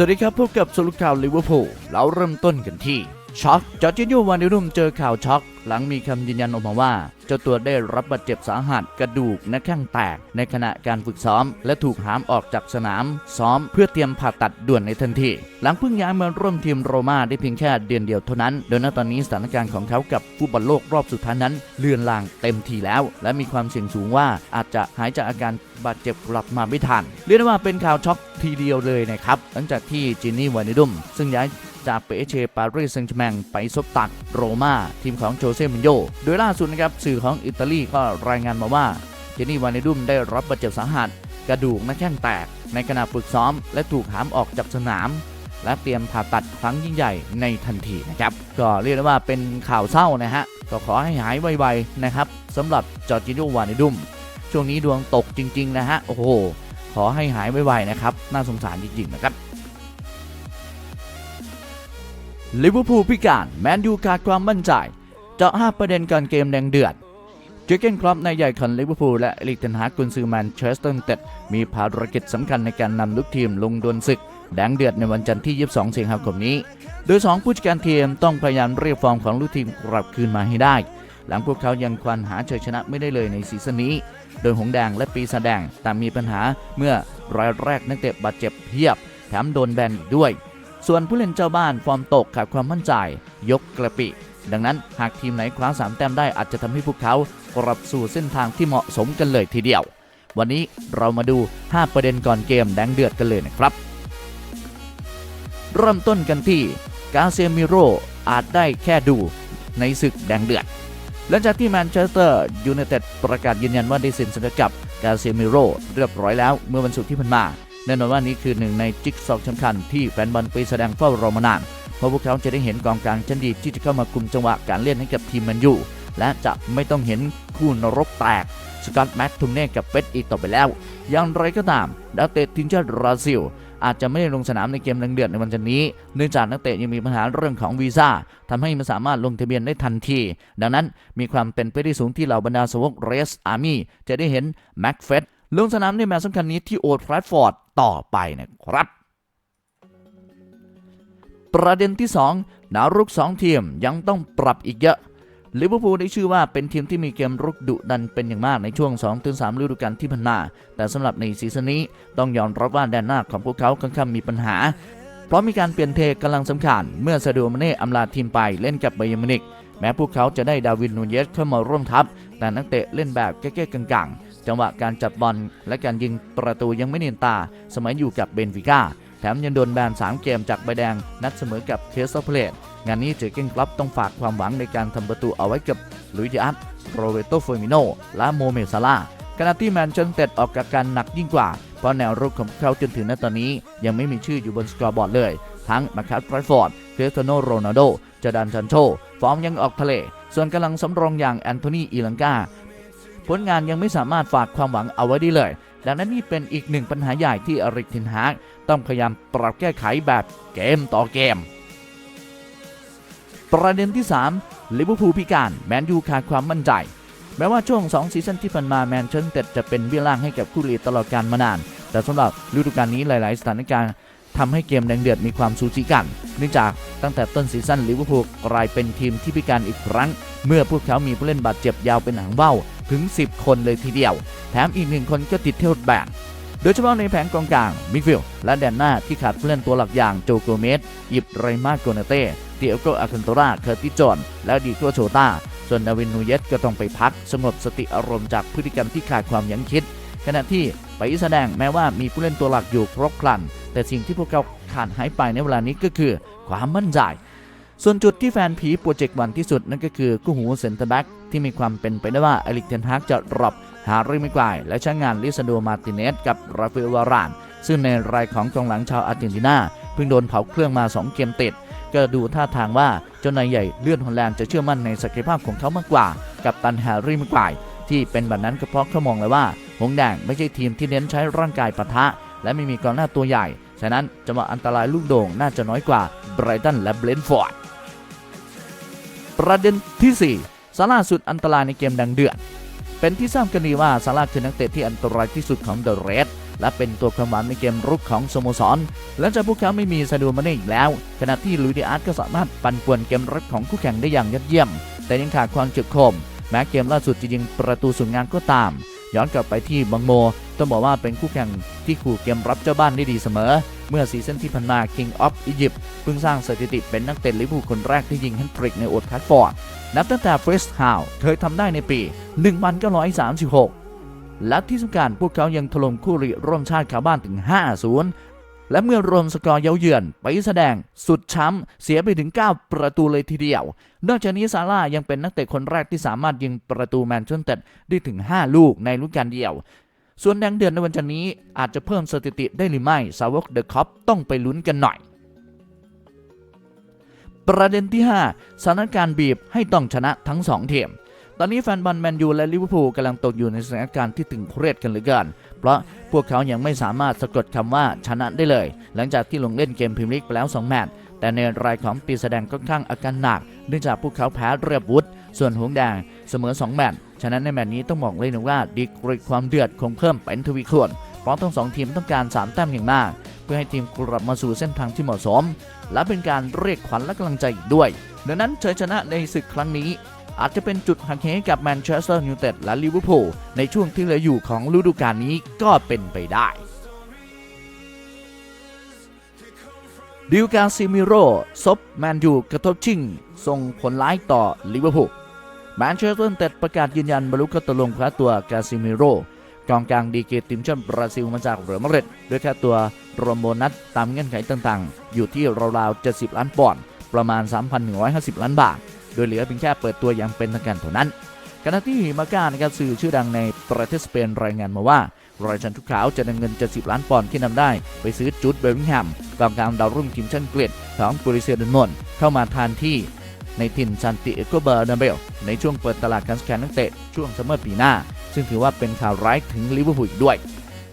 สวัสดีครับพบกับสรุปข่าวลิเวอร์พูลเราเริ่มต้นกันที่ ช็อกจอร์จิโยวานดิรุมเจอข่าวช็อก หลังมีคำยืนยันออกมาว่า เจ้าตัวได้รับบาดเจ็บสาหัสกระดูกหน้าแข้งแตก ในขณะการฝึกซ้อม และถูกหามออกจากสนาม ซ้อมเพื่อเตรียมผ่าตัดด่วนในทันที หลังเพิ่งย้ายมาร่วมทีมโรม่าได้เพียงแค่เดือนเดียวเท่านั้น โดยณตอนนี้สถานการณ์ของเขากับฟุตบอลโลกรอบสุดท้ายนั้น เลื่อนลางเต็มทีแล้ว และมีความเสี่ยงสูงว่าอาจจะหายจากอาการบาดเจ็บกลับมาไม่ทันเรียกได้ว่าเป็นข่าวช็อกทีเดียวเลยนะครับหลังจากที่จินนี่วานิดุมซึ่งย้าย จากเปเชปารีสแซงต์แชร์แมงไปซบตักโรม่าทีมของโจเซมินโยโดยล่าสุดนะครับสื่อของอิตาลีก็รายงานมาว่าเจนี่วานิดุมได้รับบาดเจ็บสาหัส กระดูกหน้าแข้งแตก ในขณะฝึกซ้อม และถูกหามออกจากสนาม และเตรียมผ่าตัดครั้งยิ่งใหญ่ในทันทีนะครับก็เรียกได้ว่าเป็นข่าวเศร้านะฮะก็ขอให้หายไวๆนะครับสำหรับจอร์จิโนวานิดุมช่วงนี้ดวงตกจริง ๆ นะฮะโอ้โหขอให้หายไวๆนะครับน่าสงสารจริงๆนะครับ ลิเวอร์พูลพิการแมนยูขาดความมั่นใจเจาะ5ประเด็นก่อนเกมแดงเดือดเจเกนครอปนายใหญ่ของลิเวอร์พูลและลิกเทนฮากกุนซือแมนเชสเตอร์ยูไนเต็ดมีภารกิจสำคัญในการนำลูกทีมลงดวลศึก แดงเดือดในวันจันทร์ที่ 22 สิงหาคมนี้ โดย 2 ผู้จัดการทีมต้องพยายามเรียกฟอร์มของลูกทีมกลับคืนมาให้ได้ หลังพวกเขายังควานหาชัยชนะไม่ได้เลยในซีซั่นนี้ โดยหงแดงและปีศาจแดงต่างมีปัญหาเมื่อรายแรกนักเตะบาดเจ็บเพียบ แถมโดนแบนอีกด้วย ส่วนผู้เล่นเจ้าบ้านฟอร์มตกขาดความมั่นใจ ยกกระปิ ดังนั้นหากทีมไหนคว้าสามแต้มได้อาจจะทำให้พวกเขากลับสู่เส้นทางที่เหมาะสมกันเลยทีเดียว วันนี้เรามาดู 5 ประเด็นก่อนเกมแดงเดือดกันเลยนะครับ เริ่มต้นกันที่กาเซมิโรอาจได้แค่ดูในศึกแดงเดือดหลังจากที่แมนเชสเตอร์ยูไนเต็ดประกาศยืนยันว่าได้เซ็นสัญญากับกาเซมิโรเรียบร้อยแล้วเมื่อวันศุกร์ที่ผ่านมา แน่นอนว่านี้คือหนึ่งในจิ๊กซอว์สำคัญที่แฟนบอลไปแสดงเฝ้ารอมานานเพราะพวกเขาจะได้เห็นกองกลางชั้นดีที่จะเข้ามาคุมจังหวะการเล่นให้กับทีมมันยูและจะไม่ต้องเห็นคู่นรกแตกสกอตแม็กทุมเน่กับเป็ดอีกต่อไปแล้วอย่างไรก็ตามดาวเตะทีมชาติบราซิล อาจจะไม่ได้ลงสนามในเกมแดงเดือดในวันจันทร์นี้ เนื่องจากนักเตะยังมีปัญหาเรื่องของวีซ่าทำให้ไม่สามารถลงทะเบียนได้ทันที ดังนั้นมีความเป็นไปได้สูงที่เหล่าบรรดาสวกเรสอาร์มี่จะได้เห็นแม็กเฟต ลงสนามในแมตช์สำคัญนี้ที่โอลด์แราฟอร์ดต่อไปนะครับ ประเด็นที่ 2 ดาวรุก 2 ทีมยังต้องปรับอีกเยอะลิเวอร์พูลได้ชื่อว่าเป็นทีมที่มีเกมรุกดุดันเป็นอย่างมากในช่วง 2-3ฤดูกาลที่ผ่านมา แต่สำหรับในซีซั่นนี้ต้องยอมรับว่าแดนหน้าของพวกเขาค่อนข้างมีปัญหา เพราะมีการเปลี่ยนเทกำลังสำคัญ เมื่อซาดิโอมาเน่อำลาทีมไปเล่นกับไบย์มินิก แม้พวกเขาจะได้ดาวินนูเยสเข้ามาร่วมทัพ แต่นักเตะเล่นแบบแก้ๆกังๆ จังหวะการจับบอลและการยิงประตูยังไม่เนียนตา สมัยอยู่กับเบนฟิก้า แถมยังโดนแบน 3 เกมจากใบแดงนัดเสมอกับเคสเพลตงานนี้เจอเก้นคลับต้องฝากความหวังในการทำประตูเอาไว้กับลุยดิอัสโรเบโตเฟอร์มิโนและโมเมซาลาขณะที่แมนเชสเตอร์ออกอาการหนักยิ่งกว่า เพราะแนวรุกของเขาจนถึงณตอนนี้ยังไม่มีชื่ออยู่บนสกอร์บอร์ดเลย ทั้งมาคัสไรฟอร์ด คริสเตยโนโรนัลโดจอร์แดนชันโช ฟอร์มยังออกทะเล ส่วนกำลังสำรองอย่างแอนโทนีอีลังกาผลงานยังไม่สามารถฝากความหวังเอาไว้ได้เลย ดังนั้นนี่เป็นอีกหนึ่งปัญหาใหญ่ที่อริกทินฮากต้องพยายามปรับแก้ไขแบบเกมต่อเกม ประเด็นที่3ลิเวอร์พูลพิการแมนยูขาดความมั่นใจ แม้ว่าช่วง 2 ซีซั่นที่ผ่านมาแมนเชสเตอร์จะเป็นเบี้ยล่างให้กับคู่ลีตลอดการมานาน แต่สำหรับฤดูกาลนี้หลาย ๆ สถานการณ์ทำให้เกมแดงเดือดมีความสูสีกันเนื่องจาก ตั้งแต่ต้นซีซั่นลิเวอร์พูลกลายเป็นทีมที่พิการอีกครั้ง เมื่อพวกเขามีผู้เล่นบาดเจ็บยาวเป็นหางว่าวถึง 10 คนเลยทีเดียว แถมอีกหนึ่งคนก็ติดเทลแบนโดยเฉพาะในแผงกองกลางมิดฟิลด์และแดนหน้าที่ขาดผู้เล่นตัวหลักอย่างโจโกเมสอิบไรมาโกนาเต้เตียโกอาคันโตราเคอร์ติจอนและดีโกโชตาส่วนดาวินนูเยสก็ต้องไปพักสงบสติอารมณ์จากพฤติกรรมที่ขาดความยั้งคิด ขณะที่ไปแสดงแม้ว่ามีผู้เล่นตัวหลักอยู่ครบครัน แต่สิ่งที่พวกเขา ขาดหายไปในเวลานี้ก็คือ ความมั่นใจ ส่วนจุดที่แฟนผีโปรเจกต์วันที่สุดนั่นก็คือกู้หูเซนเตอร์แบ็กที่มีความเป็นไปได้ว่าอลิกเทนฮากจะรอปหารื่ม่กวายและใช้งานลิซาโดมาติเนสกับราฟาเอลวาราน ซึ่งในรายของกองหลังชาวอาร์เจนตินาเพิ่งโดนเผาเครื่องมา 2 เกมติด ก็ดูท่าทางว่าเจ้านายใหญ่เลื่อนฮอลแลนด์จะเชื่อมั่นในศักยภาพของเขามากกว่า กับตันแฮร์รี่ม่กวายที่เป็นแบบนั้นก็เพราะเขามองเลยว่า หงแดงไม่ใช่ทีมที่เน้นใช้ร่างกายปะทะ และไม่มีกองหน้าตัวใหญ่ ฉะนั้นจังหวะอันตรายลูกโด่งน่าจะน้อยกว่าไบรตันและเบรนฟอร์ดประเด็นที่ 4 ซาร่าสุดอันตรายในเกมดังเดือด เป็นที่ทราบกันดีว่าซาร่าคือนักเตะที่อันตรายที่สุดของเดอะเรดและเป็นตัวความหวังในเกมรุกของสโมสร และจากพวกเขาไม่มีซาดูมาเน่อีกแล้ว ขณะที่ลุยดิอาร์ตก็สามารถปั่นป่วนเกมรุกของคู่แข่งได้อย่างยอดเยี่ยม แต่ยังขาดความเจ็บคม แม้เกมล่าสุดจะยิงประตูสูญงานก็ตาม ย้อนกลับไปที่บังโม ต้องบอกว่าเป็นคู่แข่งที่ขู่เกมรับเจ้าบ้านได้ดีเสมอ เมื่อซีซั่นที่ผ่านมา King of Egypt เพิ่งสร้างสถิติเป็นนักเตะลิเวอร์พูลคนแรกที่ยิงแฮตทริกในโอทแทราฟฟอร์ด นับตั้งแต่เฟรสฮาวเคยทำได้ในปี 1936 และที่สำคัญพวกเขายังถล่มคู่ริร่วมชาติชาวบ้านถึง 5-0 และเมื่อรวมสกอร์เย้าเยือนไปแสดงสุดช้ำ เสียไปถึง 9 ประตูเลยทีเดียว นอกจากนี้ซาร่ายังเป็นนักเตะคนแรกที่สามารถยิงประตูแมนเชสเตอร์ได้ถึง 5 ลูกในฤดูกาลเดียว ส่วนแดงเดือนในวันจันนี้อาจจะเพิ่มสถิติได้หรือไม่สาวกเดอะคอปต้องไปลุ้นกันหน่อยประเด็นที่ 5 สถานการณ์บีบให้ต้องชนะทั้ง 2 ทีม ตอนนี้แฟนบอลแมนยูและลิเวอร์พูลกำลังตกอยู่ในสถานการณ์ที่ตึงเครียดกันเหลือเกิน เพราะพวกเขายังไม่สามารถสะกดคำว่าชนะได้เลย หลังจากที่ลงเล่นเกมพรีเมียร์ลีกไปแล้ว 2 แมตช์แต่ในรายของตีแสดงค่อนข้างอาการหนัก เนื่องจากพวกเขาแพ้เรียบวุฒส่วนหงแดงเสมอ 2 แมตช์ฉะนั้นในแมตช์นี้ต้องบอกเลยนะว่าดีกรีความเดือดคงเพิ่มเป็นทวีคูณเพราะทั้งสองทีมต้องการ 3 แต้มอย่างมาก เพื่อให้ทีมกลับมาสู่เส้นทางที่เหมาะสม และเป็นการเรียกขวัญและกำลังใจอีกด้วย ดังนั้นชัยชนะในศึกครั้งนี้ อาจจะเป็นจุดหักเหกับแมนเชสเตอร์ยูไนเต็ดและลิเวอร์พูลในช่วงที่เหลืออยู่ของฤดูกาลนี้ก็เป็นไปได้ดิวกาซิมิโร่ซบแมนยูกระทบชิงส่งผลร้ายต่อลิเวอร์พูลแมนเชสเตอร์ยูไนเต็ดประกาศยืนยันบรรลุข้อตกลงคว้าตัวกาซิมิโร่กองกลางดีเกรทีมชาติบราซิลมาจากเรอัลมาดริดด้วยค่าตัวรวมโบนัสตามเงื่อนไขต่างๆ อยู่ที่ราวๆ70 ล้านปอนด์ประมาณ 3,150 ล้านบาท โดยเหลือเพียงแค่เปิดตัวอย่างเป็นทางการเท่านั้นขณะที่มาก้านะครับสื่อชื่อดังในประเทศสเปนรายงานมาว่ารอยชันทุกขาวจะนำเงิน 70 ล้านปอนด์ที่นำได้ ไปซื้อจุดเบลลิงแฮมกองกลางดาวรุ่งทีมชาติอังกฤษของบริเซียดนมอนเข้ามาทานที่ในถิ่นซานติเอโกเบอร์นาเบล ในช่วงเปิดตลาดการสแกนนักเตะช่วงซัมเมอร์ปีหน้า ซึ่งถือว่าเป็นข่าวร้ายถึงลิเวอร์พูลด้วย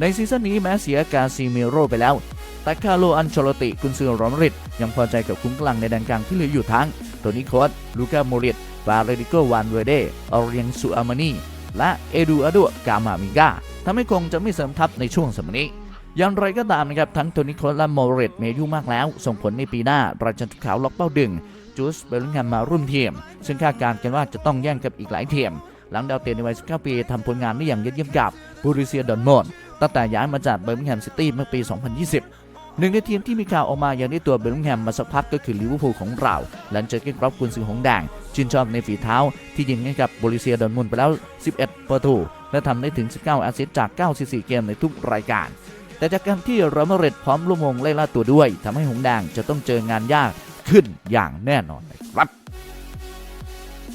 ในซีซั่นนี้แม้เสียกาซิเมโรไปแล้ว แต่คาร์โลอันเชลติกุนซือรอมริดยังพอใจกับคุ้มกลังในแดนกลางที่เหลืออยู่ทั้ง โทนี่โคสลูกาโมริตฟาเรดิโกวานเวเดออเรียงซูอามานีและเอดูอาโดกามามิกาทำให้คงจะไม่เสริมทัพในช่วงสมัยนี้อย่างไรก็ตามนะครับ ทั้งโทนี่โคสและโมริตมีอายุมากแล้ว ส่งผลในปีหน้า ราชันทุขาวล็อกเป้าดึง จูสเบลลิงแฮมมาร่วมทีม ซึ่งคาดการณ์กันว่าจะต้องแย่งกับอีกหลายทีม หลังดาวเตะในวัย 19 ปีทำผลงานได้อย่างยอดเยี่ยมกับบูริเซียดอนมอนด์ตั้งแต่ย้ายมาจากเบอร์มิงแฮมซิตี้เมื่อปี 2020 หนึ่งในทีมที่มีข่าวออกมาอย่างได้ตัวเบลลิงแฮมมาสักพักก็คือลิเวอร์พูลของเรา หลังจากที่รอบกุนซือหงแดงชื่นชอบในฝีเท้า ที่ยิงให้กับบริเซียดอนมุนไปแล้ว 11 ประตู และทำได้ถึง 19 แอสซิสต์จาก 94 เกมในทุกรายการ แต่จากการที่เรอัลมาดริดพร้อมร่วมวงไล่ล่าตัวด้วยทำให้หงแดงจะต้องเจองานยากขึ้นอย่างแน่นอนนะครับ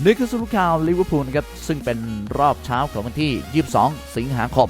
นี่คือสรุปข่าวลิเวอร์พูลครับซึ่งเป็นรอบเช้าของวันที่ 22 สิงหาคม